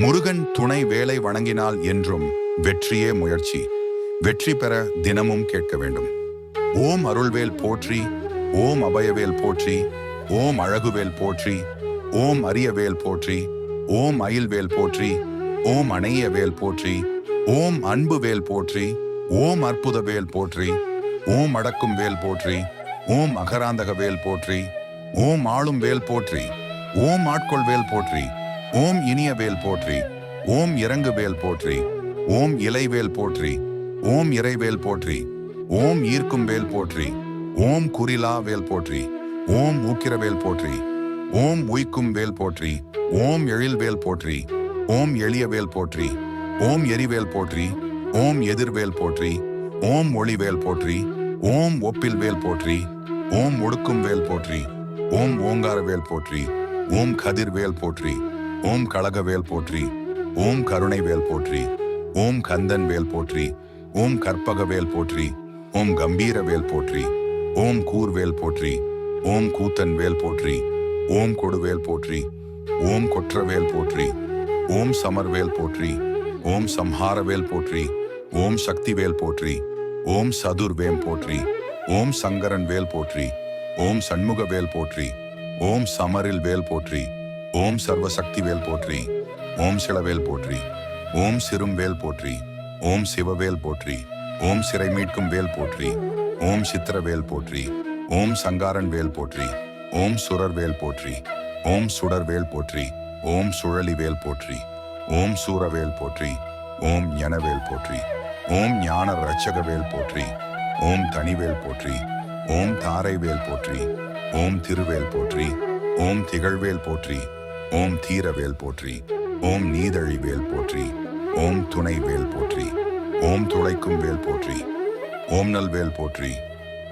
முருகன் துணை வேலை வணங்கினால் என்றும் வெற்றியே முயற்சி. வெற்றி பெற தினமும் கேட்க வேண்டும். ஓம் அருள்வேல் போற்றி ஓம் அபயவேல் போற்றி ஓம் அழகுவேல் போற்றி ஓம் அரியவேல் போற்றி ஓம் அயில்வேல் போற்றி ஓம் அணையவேல் போற்றி ஓம் அன்பு வேல் போற்றி ஓம் அற்புத வேல் போற்றி ஓம் அடக்கும் வேல் போற்றி ஓம் அகராந்தக வேல் போற்றி ஓம் ஆளும் வேல் போற்றி ஓம் ஆட்கொள் வேல் போற்றி ஓம் இனிய வேல் போற்றி ஓம் இறங்கு வேல் போற்றி ஓம் இலைவேல் போற்றி ஓம் இறைவேல் போற்றி ஓம் ஈர்க்கும் வேல் போற்றி ஓம் குறிலா வேல் போற்றி ஓம் மூக்கிரவேல் போற்றி ஓம் உய்க்கும் வேல் போற்றி ஓம் எழில் வேல் போற்றி ஓம் எளிய வேல் போற்றி ஓம் எரிவேல் போற்றி ஓம் எதிர்வேல் போற்றி ஓம் ஒளிவேல் போற்றி ஓம் ஒப்பில் வேல் போற்றி ஓம் ஒடுக்கும் வேல் போற்றி ஓம் ஓங்கார வேல் போற்றி ஓம் கதிர் வேல் போற்றி ஓம் கழக வேல் போற்றி ஓம் கருணை வேல் போற்றி ஓம் கந்தன் வேல் போற்றி ஓம் கற்பக வேல் போற்றி ஓம் கம்பீர வேல் போற்றி ஓம் கூர்வேல் போற்றி ஓம் கூத்தன் வேல் போற்றி ஓம் கொடுவேல் போற்றி ஓம் கொற்றவேல் போற்றி ஓம் சமர்வேல் போற்றி ஓம் சம்ஹாரவேல் போற்றி ஓம் சக்திவேல் போற்றி ஓம் சதுர்வேம் போற்றி ஓம் சங்கரன் வேல் போற்றி ஓம் சண்முக வேல் போற்றி ஓம் சமரில் வேல் போற்றி ஓம் சர்வசக்தி வேல் போற்றி ஓம் சிலவேல் போற்றி ஓம் சிறும் வேல் போற்றி ஓம் சிவவேல் போற்றி ஓம் சிறை மீட்கும் வேல் போற்றி ஓம் சித்திரவேல் போற்றி ஓம் சங்காரன் வேல் போற்றி ஓம் சுரர் வேல் போற்றி ஓம் சுடர் வேல் போற்றி ஓம் சுழலி வேல் போற்றி ஓம் சூரவேல் போற்றி ஓம் ஞனவேல் போற்றி ஓம் ஞான ரட்சகவேல் போற்றி ஓம் தனிவேல் போற்றி ஓம் தாரைவேல் போற்றி ஓம் திருவேல் போற்றி ஓம் திகழ்வேல் போற்றி ஓம் தீரவேல் போற்றி ஓம் நீதழிவேல் போற்றி ஓம் துணைவேல் போற்றி ஓம் துளைக்கும் வேல் போற்றி ஓம் நல்வேல் போற்றி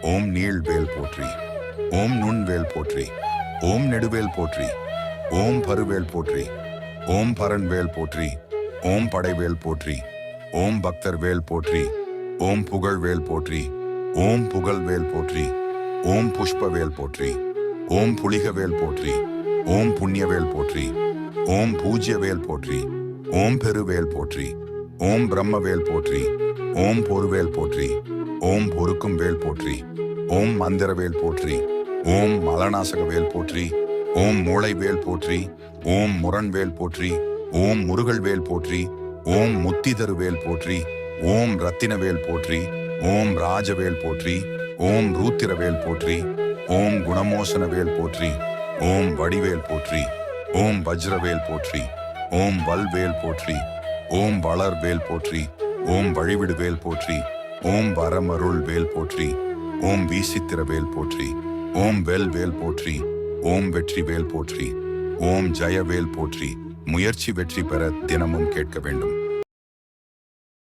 ஓம் நீள் வேல் போற்றி ஓம் நுண்வேல் போற்றி ஓம் நெடுவேல் போற்றி ஓம் பருவேல் போற்றி ஓம் பரன்வேல் போற்றி ஓம் படைவேல் போற்றி ஓம் பக்தர் வேல் போற்றி ஓம் புகழ்வேல் போற்றி ஓம் புகழ்வேல் போற்றி ஓம் புஷ்பவேல் போற்றி ஓம் புலிகவேல் போற்றி ஓம் புண்ணியவேல் போற்றி ஓம் பூஜ்யவேல் போற்றி ஓம் பெருவேல் போற்றி ஓம் பிரம்மவேல் போற்றி ஓம் பொருவேல் போற்றி ஓம் பொறுக்கும் வேல் போற்றி ஓம் மந்திரவேல் போற்றி ஓம் மலநாசகவேல் போற்றி ஓம் மூளைவேல் போற்றி ஓம் முரண்வேல் போற்றி ஓம் முருகல்வேல் போற்றி ஓம் முத்திதருவேல் போற்றி ஓம் ரத்தினவேல் போற்றி ஓம் ராஜவேல் போற்றி ஓம் ரூத்திரவேல் போற்றி ஓம் குணமோசனவேல் போற்றி ஓம் வடிவேல் போற்றி ஓம் வஜ்ரவேல் போற்றி ஓம் வல்வேல் போற்றி ஓம் வளர்வேல் போற்றி ஓம் வழிவிடுவேல் போற்றி ஓம் வரமருள் வேல் போற்றி ஓம் வீசித்திரவேல் போற்றி ஓம் வெல் வேல் போற்றி ஓம் வெற்றி வேல் போற்றி ஓம் ஜெயவேல் போற்றி முயற்சி வெற்றி பெற தினமும் கேட்க வேண்டும்.